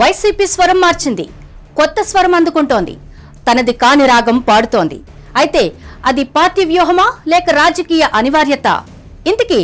YCP స్వరం మార్చింది. కొత్త స్వరం అందుకుంటోంది. తనది కాని రాగం పాడుతోంది. అయితే అది పార్టీ వ్యూహమా లేక రాజకీయ అనివార్యత? ఇంతకీ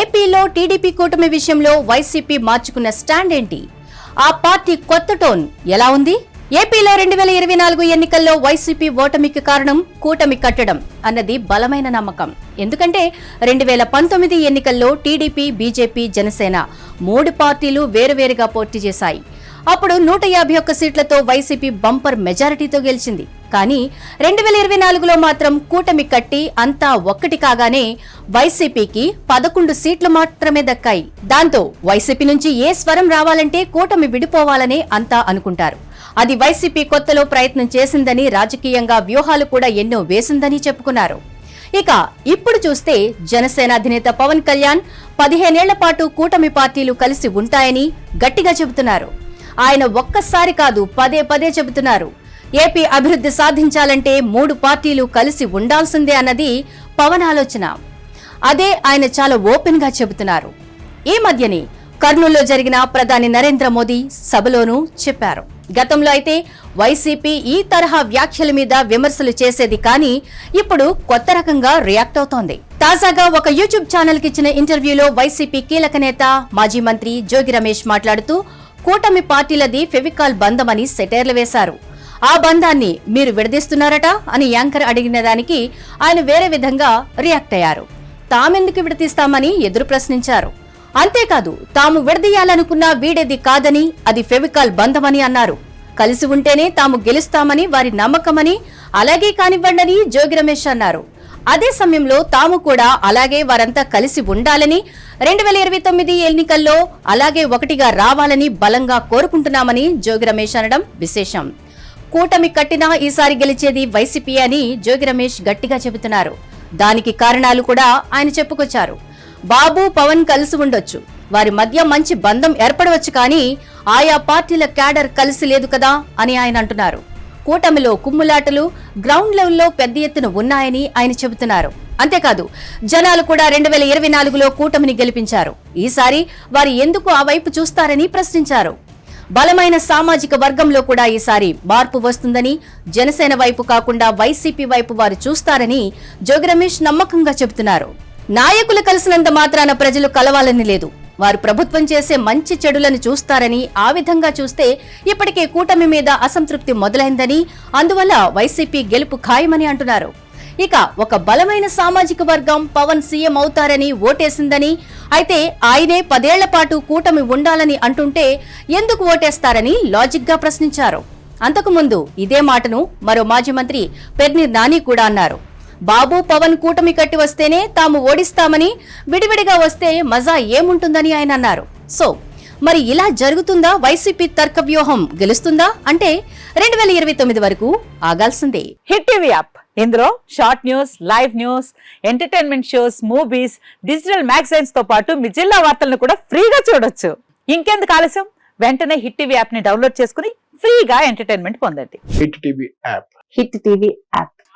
ఏపీలో టీడీపీ కూటమి విషయంలో వైసీపీ మార్చుకున్న స్టాండ్ ఏంటి? ఆ పార్టీ కొత్త టోన్ ఎలా ఉంది? ఏపీలో రెండు వేల ఇరవై నాలుగు ఎన్నికల్లో వైసీపీ ఓటమికి కారణం కూటమి కట్టడం అన్నది బలమైన నమ్మకం. ఎందుకంటే రెండు వేల పంతొమ్మిది ఎన్నికల్లో టీడీపీ బీజేపీ జనసేన మూడు పార్టీలు వేరువేరుగా పోటీ చేశాయి. అప్పుడు నూట యాభై ఒక్క సీట్లతో వైసీపీ బంపర్ మెజారిటీతో గెలిచింది. కానీ రెండు వేల ఇరవై నాలుగులో మాత్రం కూటమి కట్టి అంతా ఒక్కటి కాగానే వైసీపీకి పదకొండు సీట్లు మాత్రమే దక్కాయి. దాంతో వైసీపీ నుంచి ఏ స్వరం రావాలంటే కూటమి విడిపోవాలనే అంతా అనుకుంటారు. అది వైసీపీ కొత్తలో ప్రయత్నం చేసిందని రాజకీయంగా వ్యూహాలు కూడా ఎన్నో వేసిందని చెప్పుకున్నారు. ఇక ఇప్పుడు చూస్తే జనసేన అధినేత పవన్ కళ్యాణ్ పదిహేనేళ్ళ పాటు కూటమి పార్టీలు కలిసి ఉంటాయని గట్టిగా చెబుతున్నారు. ఆయన ఒక్కసారి కాదు పదే పదే చెబుతున్నారు. ఏపీ అభివృద్ధి సాధించాలంటే మూడు పార్టీలు కలిసి ఉండాల్సిందే అన్నది పవన్ ఆలోచన. అదే ఆయన చాలా ఓపెన్గా చెబుతున్నారు. ఈ మధ్యనే కర్నూలులో జరిగిన ప్రధాని నరేంద్ర మోదీ సభలోనూ చెప్పారు. గతంలో అయితే వైసీపీ ఈ తరహా వ్యాఖ్యల మీద విమర్శలు చేసేది కానీ ఇప్పుడు కొత్త రకంగా రియాక్ట్ అవుతోంది. తాజాగా ఒక యూట్యూబ్ ఛానల్కి ఇచ్చిన ఇంటర్వ్యూలో వైసీపీ కీలక నేత మాజీ మంత్రి జోగి రమేష్ మాట్లాడుతూ కూటమి పార్టీలది ఫెవికాల్ బంధమని సెటైర్లు వేశారు. ఆ బంధాన్ని మీరు విడదీస్తున్నారట? అని యాంకర్ అడిగిన దానికి ఆయన వేరే విధంగా రియాక్ట్ అయ్యారు. తామెందుకు విడతీస్తామని ఎదురు ప్రశ్నించారు. అంతేకాదు తాము విడదీయాలనుకున్న వీడేది కాదని అది ఫెవికాల్ బంధమని అన్నారు. కలిసి ఉంటేనే తాము గెలుస్తామని వారి నమ్మకమని అలాగే కానివ్వండని జోగి రమేష్ అన్నారు. అదే సమయంలో తాము కూడా అలాగే వారంతా కలిసి ఉండాలని రెండు వేల ఇరవై తొమ్మిది ఎన్నికల్లో అలాగే ఒకటిగా రావాలని బలంగా కోరుకుంటున్నామని జోగి రమేష్ అనడం విశేషం. కూటమి కట్టినా ఈసారి గెలిచేది వైసీపీ అని జోగి రమేష్ గట్టిగా చెబుతున్నారు. దానికి కారణాలు కూడా ఆయన చెప్పుకొచ్చారు. బాబు పవన్ కలిసి ఉండొచ్చు. వారి మధ్య మంచి బంధం ఏర్పడవచ్చు కానీ ఆయా పార్టీల క్యాడర్ కలిసి లేదు కదా అని ఆయన అంటున్నారు. కూటమిలో కుమ్ములాటలు గ్రౌండ్ లెవెల్లో పెద్ద ఎత్తున ఉన్నాయని ఆయన చెబుతున్నారు. అంతేకాదు జనాలు కూడా రెండు వేల ఇరవై నాలుగులో కూటమిని గెలిపించారు. ఈసారి వారు ఎందుకు ఆ వైపు చూస్తారని ప్రశ్నించారు. బలమైన సామాజిక వర్గంలో కూడా ఈసారి మార్పు వస్తుందని జనసేన వైపు కాకుండా వైసీపీ వైపు వారు చూస్తారని జోగి రమేష్ నమ్మకంగా చెబుతున్నారు. నాయకులు కలిసినంత మాత్రాన ప్రజలు కలవాలని లేదు. వారు ప్రభుత్వం చేసే మంచి చెడులను చూస్తారని ఆ విధంగా చూస్తే ఇప్పటికే కూటమి మీద అసంతృప్తి మొదలైందని అందువల్ల వైసీపీ గెలుపు ఖాయమని అంటున్నారు. ఇక ఒక బలమైన సామాజిక వర్గం పవన్ సీఎం అవుతారని ఓటేసిందని అయితే ఆయనే పదేళ్ళ పాటు కూటమి ఉండాలని అంటుంటే ఎందుకు ఓటేస్తారని లాజిక్గా ప్రశ్నించారు. అంతకుముందు ఇదే మాటను మరో మాజీ మంత్రి పెర్ని నాని కూడా అన్నారు. బాబు పవన్ కూటమి కట్టి వస్తేనే తాము ఓడిస్తామని విడివిడిగా వస్తే మజా ఏముంటుందని ఆయన అన్నారు. సో మరి ఇలా జరుగుతుందా? వైసీపీ తర్క వ్యూహం గెలుస్తుందా? అంటే రెండు వేల ఇరవై తొమ్మిది వరకు ఆగాల్సిందే. Hit TV app. ఇందులో short news live news entertainment shows movies digital మ్యాగజైన్స్తో పాటు మీ జిల్లా వార్తలను కూడా ఫ్రీగా చూడొచ్చు. ఇంకెందుకు ఆలస్యం? వెంటనే హిట్ టీవీ యాప్ని డౌన్లోడ్ చేసుకుని ఫ్రీగా ఎంటర్టైన్మెంట్ పొందండి. Hit TV app. Hit TV app.